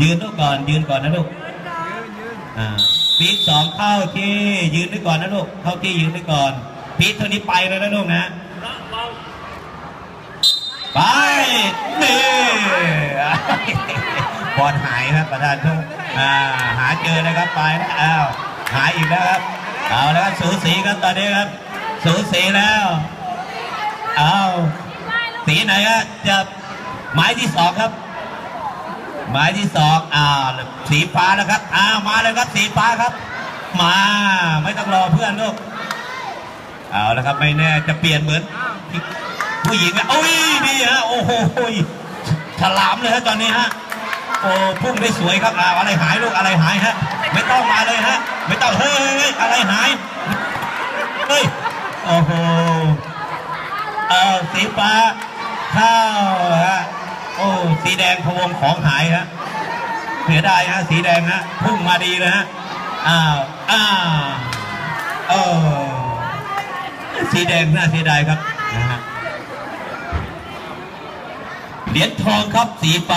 ยืนลูกก่อนยืนก่อนนะลูกอ่าปีสองเข้าที่ยืนไว้ก่อนนะลูกเข้าที่ยืนไว้ก่อนปีเท่านี้ไปเลยนะลูกนะไปนี่บอลหายครับประธานทุกอ่าหาเจอนะครับไปแล้วอ้าวหายอีกแล้วครับเอาแล้วสูสีครับตอนนี้ครับ สูสีแล้วเอาสีไหนครับจะหมายที่สองครับ หมายที่สองอ่าสีฟ้าแล้วครับอ่ามาเลยครับสีฟ้าครับ มาไม่ต้องรอเพื่อนลูกเอาแล้วครับไม่แน่จะเปลี่ยนเหมือน ผู้หญิงอะโอ้ยนี่ฮะโอ้โหฉลามเลยฮะตอนนี้ฮะโอ้พุ่งได้สวยครับอ่าอะไรหายลูกอะไรหายฮะ ไม่ต้องมาเลยฮะ ไม่ต้องเฮ้ยอะไรหายเฮ้ยโอ้โหเอาสีฟ้าข้าวฮะ โอ้สีแดงพะวงของหายฮะเสียดายฮะสีแดงฮะพุ่งมาดีเลยฮะอ้าวอ้าวเออสีแดงน่าเสียดายครับนะฮะเหรียญทองครับสีฟ้า